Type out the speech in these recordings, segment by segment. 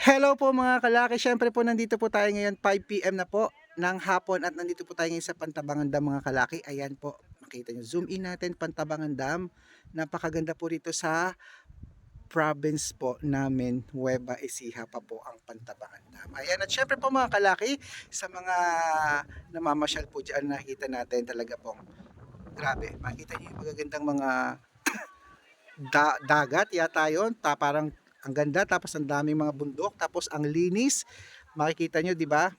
Hello po mga kalaki. Siyempre po nandito po tayo ngayon 5pm na po ng hapon at nandito po tayo ngayon sa Pantabangan Dam mga kalaki. Ayan po. Makita nyo. Zoom in natin Pantabangan Dam. Napakaganda po rito sa province po namin, Nueva Ecija pa po ang Pantabangan Dam. Ayan at syempre po mga kalaki, sa mga namamasyal po dyan nakita natin talaga pong grabe. Makita nyo yung magagandang mga da- dagat yata yun. Ta, parang ang ganda tapos ang daming mga bundok tapos ang linis. Makikita nyo di ba?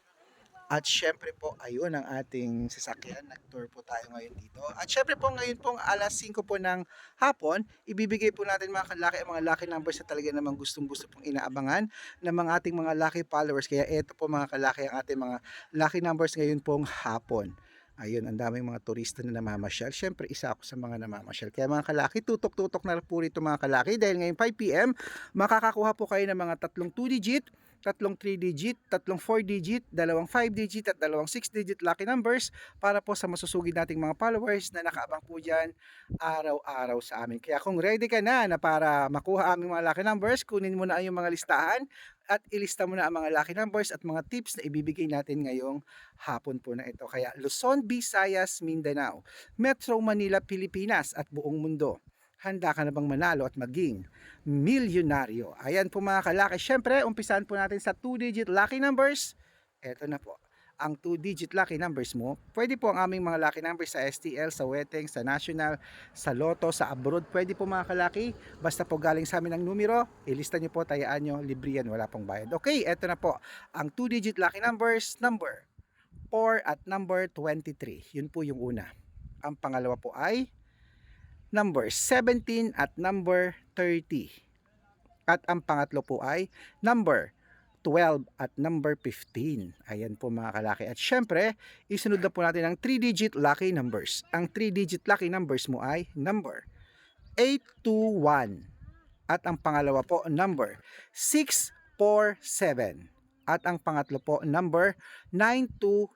At syempre po ayun ang ating sasakyan. Nag-tour po tayo ngayon dito. At syempre po ngayon pong alas 5 po ng hapon ibibigay po natin mga kalaki ang mga lucky numbers na talaga namang gustong gusto pong inaabangan ng mga ating mga lucky followers. Kaya eto po mga kalaki ang ating mga lucky numbers ngayon pong hapon Ayun, ang daming mga turista na namamasyal. Siyempre, isa ako sa mga namamasyal. Kaya mga kalaki, tutok-tutok na po rito mga kalaki. Dahil ngayon 5pm, makakakuha po kayo ng mga tatlong 2-digit, tatlong 3-digit, tatlong 4-digit, dalawang 5-digit at dalawang 6-digit lucky numbers para po sa masusugid nating mga followers na nakaabang po dyan araw-araw sa amin. Kaya kung ready ka na na para makuha aming mga lucky numbers, kunin mo na iyong mga listahan at ilista mo na ang mga lucky numbers at mga tips na ibibigay natin ngayong hapon po na ito. Kaya Luzon, Visayas, Mindanao, Metro Manila, Pilipinas at buong mundo. Handa ka na bang manalo at maging milyonaryo? Ayan po mga kalaki. Siyempre, umpisahan po natin sa 2-digit lucky numbers. Ito na po ang 2-digit lucky numbers mo, pwede po ang aming mga lucky numbers sa STL, sa Weteng, sa National, sa Lotto, sa abroad. Pwede po mga kalaki. Basta po galing sa amin ang numero, ilista nyo po, tayaan nyo, libre yan, wala pong bayad. Okay, eto na po. Ang 2-digit lucky numbers, number 4 at number 23. Yun po yung una. Ang pangalawa po ay number 17 at number 30. At ang pangatlo po ay number 12 at number 15. Ayan po mga kalaki. At syempre, isunod na po natin ang 3-digit lucky numbers. Ang 3-digit lucky numbers mo ay number 821. At ang pangalawa po, number 647. At ang pangatlo po, number 920.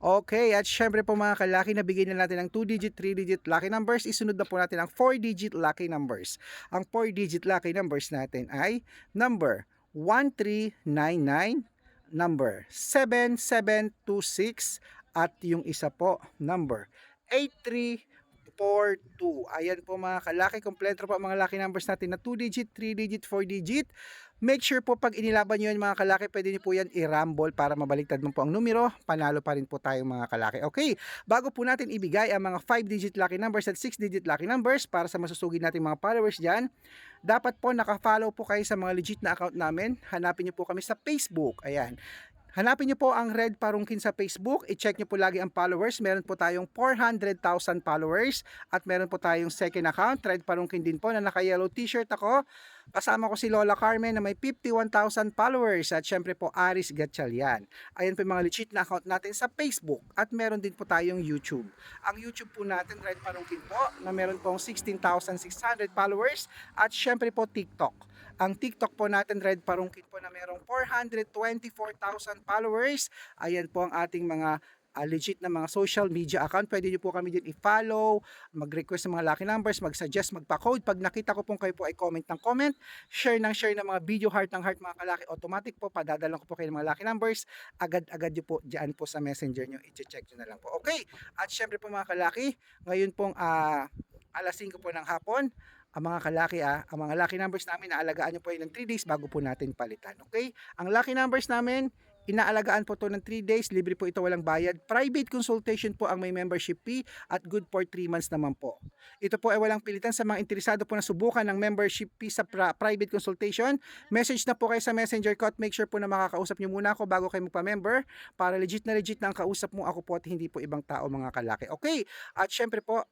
Okay, at syempre po mga kalaki, nabigay na natin ang 2-digit, 3-digit lucky numbers. Isunod na po natin ang 4-digit lucky numbers. Ang 4-digit lucky numbers natin ay number 1399, number 7726, at yung isa po, number 8342. Ayan po mga kalaki, kompleto po ang mga lucky numbers natin na 2-digit, 3-digit, 4-digit. Make sure po pag inilaban nyo yan mga kalaki, pwede nyo po yan i-rumble para mabaliktad mo po ang numero. Panalo pa rin po tayo mga kalaki. Okay, bago po natin ibigay ang mga 5-digit lucky numbers at 6-digit lucky numbers para sa masusugid nating mga followers dyan, dapat po naka-follow po kayo sa mga legit na account namin. Hanapin nyo po kami sa Facebook. Ayan. Hanapin nyo po ang Red Parungkin sa Facebook. I-check nyo po lagi ang followers. Meron po tayong 400,000 followers. At meron po tayong second account, Red Parungkin din po, na naka-yellow t-shirt ako. Kasama ko si Lola Carmen na may 51,000 followers. At syempre po, Aris Gatchalian. Ayan po yung mga legit na account natin sa Facebook. At meron din po tayong YouTube. Ang YouTube po natin, Red Parungkin po, na meron pong 16,600 followers. At syempre po, TikTok. Ang TikTok po natin, Red Parungkin po na merong 424,000 followers. Ayan po ang ating mga ah, legit na mga social media account. Pwede nyo po kami din i-follow, mag-request ng mga lucky numbers, mag-suggest, magpa-code. Pag nakita ko pong kayo po ay comment ng comment, share ng share ng mga video, heart ng heart mga kalaki, automatic po, padadalang ko po kayo ng mga lucky numbers. Agad-agad nyo po dyan po sa messenger nyo, i-check nyo na lang po. Okay, at syempre po mga kalaki, ngayon pong ah, alas 5 po ng hapon, ang mga kalaki ah, ang mga lucky numbers namin, naalagaan nyo po yun ng 3 days bago po natin palitan. Okay? Ang lucky numbers namin, inaalagaan po to ng 3 days, libre po ito walang bayad. Private consultation po ang may membership fee at good for 3 months naman po. Ito po ay walang pilitan sa mga interesado po na subukan ng membership fee sa private consultation. Message na po kayo sa messenger ko at make sure po na makakausap nyo muna ako bago kayo magpa-member para legit na legit na ang kausap mo ako po at hindi po ibang tao mga kalaki. Okay? At syempre po,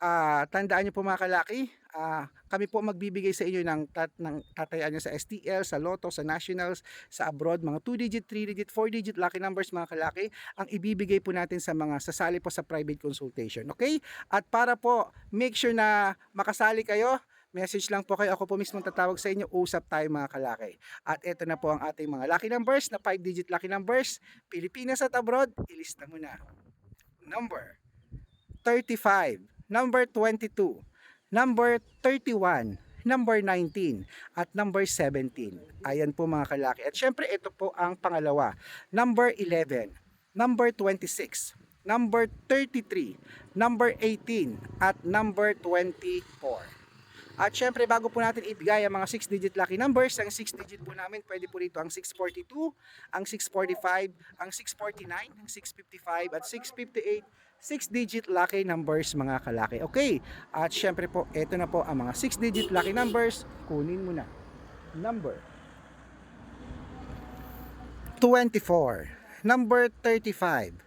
ah tandaan niyo po mga kalaki, ah, kami po magbibigay sa inyo ng, tat, ng tatayaan nyo sa STL, sa Lotto, sa Nationals, sa abroad, mga 2-digit, 3-digit, 4-digit lucky numbers mga kalaki, ang ibibigay po natin sa mga sasali po sa private consultation. Okay? At para po make sure na makasali kayo, message lang po kayo. Ako po mismo tatawag sa inyo. Usap tayo mga kalaki. At ito na po ang ating mga lucky numbers na 5-digit lucky numbers. Pilipinas at abroad, ilista mo na. Number 35, number 22, number 31, number 19, at number 17. Ayan po mga kalaki. At syempre ito po ang pangalawa, number 11, number 26, number 33, number 18, at number 24. At syempre bago po natin ibigay ang mga 6-digit lucky numbers, ang 6-digit po namin pwede po rito ang 642, ang 645, ang 649, ang 655 at 658 6-digit lucky numbers mga kalaki. Okay, at syempre po, ito na po ang mga 6-digit lucky numbers. Kunin mo na. Number 24, number 35,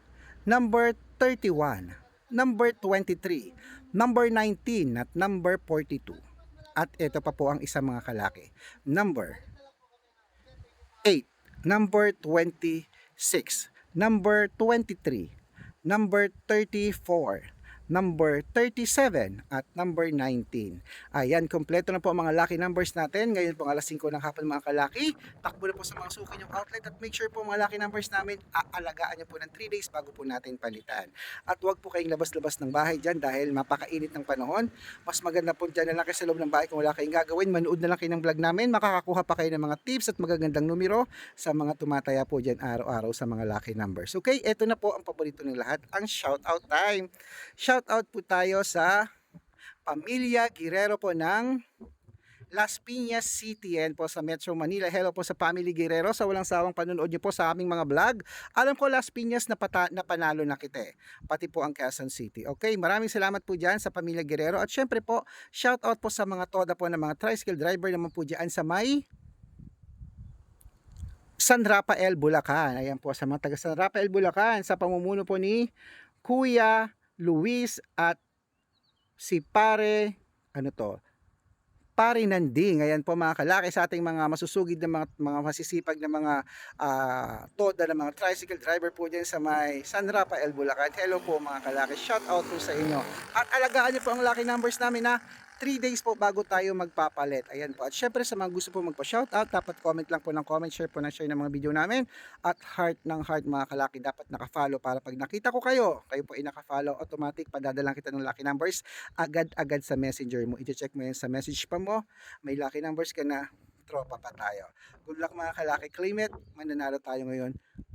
number 31, number 23, number 19 at number 42. At ito pa po ang isang mga kalaki. Number 8, number 26, number 23, number 34, number 37 at number 19. Ayan, kompleto na po ang mga lucky numbers natin. Ngayon po alas 5 ng hapon mga kalaki. Takbo na po sa mga suki yung outlet at make sure po mga lucky numbers namin aalagaan nyo po ng 3 days bago po natin palitan. At huwag po kayong labas-labas ng bahay dyan dahil mapakainit ng panahon. Mas maganda po dyan na lang kayo sa loob ng bahay kung wala kayong gagawin. Manood na lang kayo ng vlog namin. Makakakuha pa kayo ng mga tips at magagandang numero sa mga tumataya po dyan araw-araw sa mga lucky numbers. Okay, eto na po ang paborito ng lahat, ang shout out time. Shout out po tayo sa pamilya Guerrero po ng Las Piñas City yan po sa Metro Manila. Hello po sa Family Guerrero sa walang sawang panunood niyo po sa aming mga vlog. Alam ko Las Piñas na, pata, na panalo na kita eh. Pati po ang Quezon City. Okay, maraming salamat po dyan sa Pamilya Guerrero. At syempre po, shout out po sa mga toda po ng mga tricycle driver naman po dyan sa may San Rafael, Bulacan. Ayan po sa mga taga San Rafael, Bulacan sa pamumuno po ni Kuya Luis at si Pare ano to Pare Nanding. Ayan po mga kalaki sa ating mga masusugid na mga, mga masisipag na mga ah, toda na mga tricycle driver po dyan sa may San Rafael, Bulacan. Hello po mga kalaki. Shout out po sa inyo. At alagaan niyo po ang lucky numbers namin na 3 days po bago tayo magpapalit. Ayan po. At syempre sa mga gusto po magpa-shoutout, dapat comment lang po ng comment, share po ng share ng mga video namin. At heart ng heart mga kalaki, dapat nakafollow para pag nakita ko kayo, kayo po ay nakafollow, automatic padadalang kita ng lucky numbers agad-agad sa messenger mo. I-check mo yan sa message pa mo. May lucky numbers ka na, tropa pa tayo. Good luck mga kalaki, claim it. Mananalo tayo ngayon.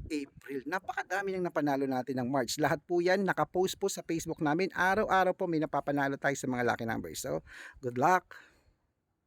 April. Napakadami nang napanalo natin ng March. Lahat po yan nakapost po sa Facebook namin. Araw-araw po may napapanalo tayo sa mga lucky numbers. So, good luck!